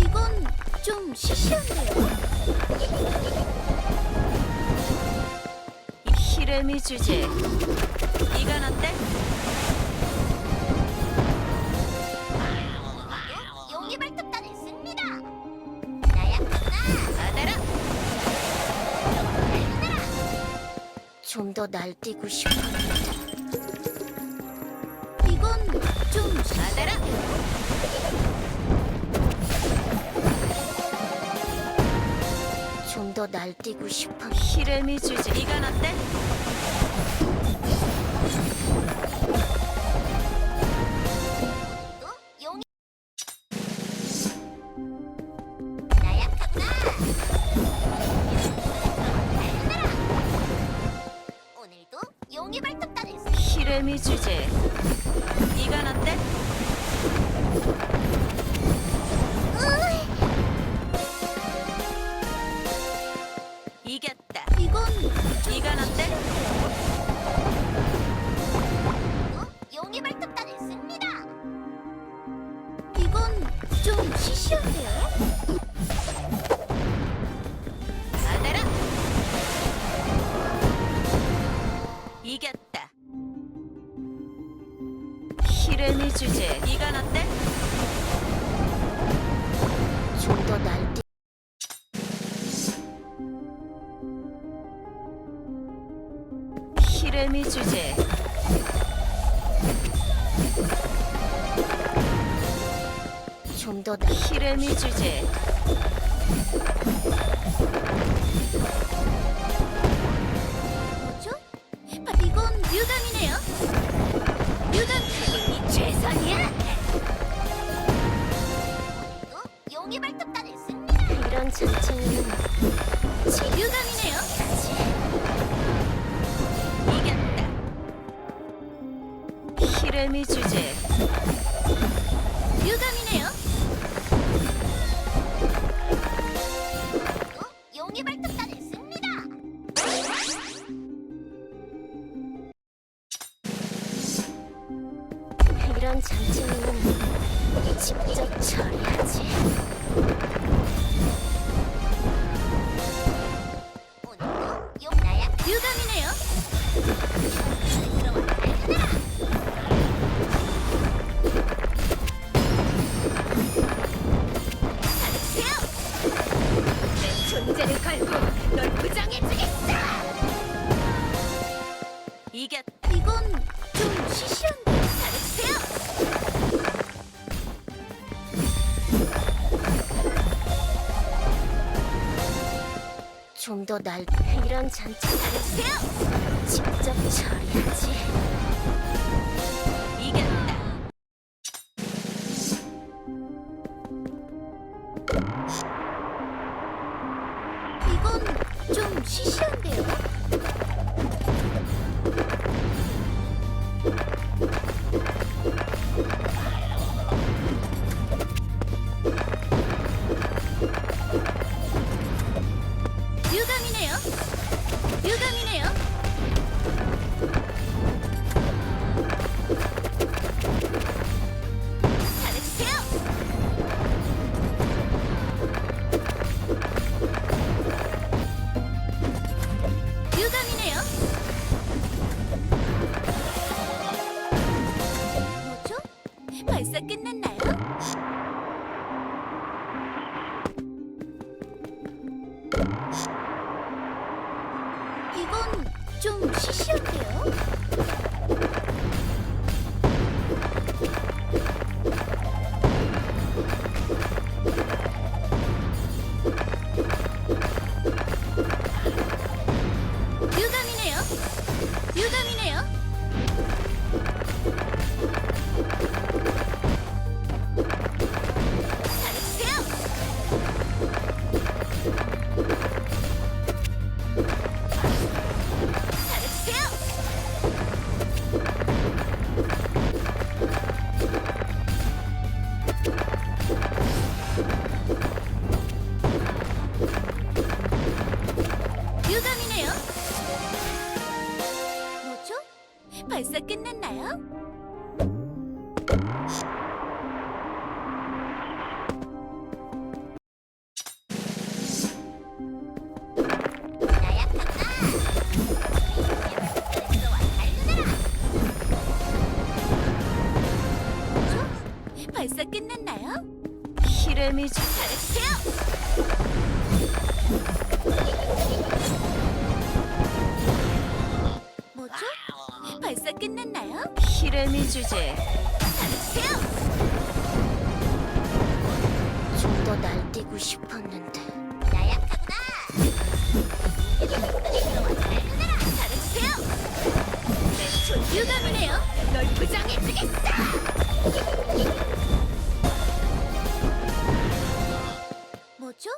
이건 좀 시시한데요? 히레미 주제. 이건 어때? 용의 발톱단을 씁니다. 나약하구나. 받아라. 좀더 날뛰고 싶어. 받아라. 좀 더 날뛰고 싶어. 히레미 주제. 이건 어때? 오늘도 용의 발톱 히레미 주제. 이건 어때? 이겼다. 이건 이건 어때? 또 용의 발톱단을 씁니다. 이건 좀 시시한데요? 받아라. 이겼다. 히레미 주제. 이건 어때? 좀 더 날뛰. 히레미 주제. 좀더 날. 히레미 주제. 용의 발톱단을 씁니다. 이런 잔챙이는 유감이네요. 이겼다. 히레미 주제. 유감이네요. 또 용의 발톱단을 씁니다. 이런 잔챙이는 직접 처리하지. 오늘도 용 나약 유감이네요. 들어와 좀 더 날 이런 잔치 받으세요. 직접 처리하지. 이겼다. 이건 좀 시시한데요? 끝났나요? 이건 좀 시시한데요? 벌써 끝났나요? 벌써 끝났나요? 히레미 주제. 잘해주세요. 벌써 끝났나요? 히레미 주제. 좀 더 날뛰고 싶었는데. 나약하구나. 잘해주세요. 내 유감이네요. 널 부정해주겠어. 뭐죠?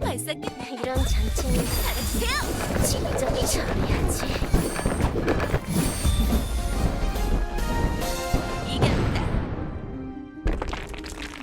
벌써 끝나 이런 잔치는 잘해주세요. 직접 처리하지.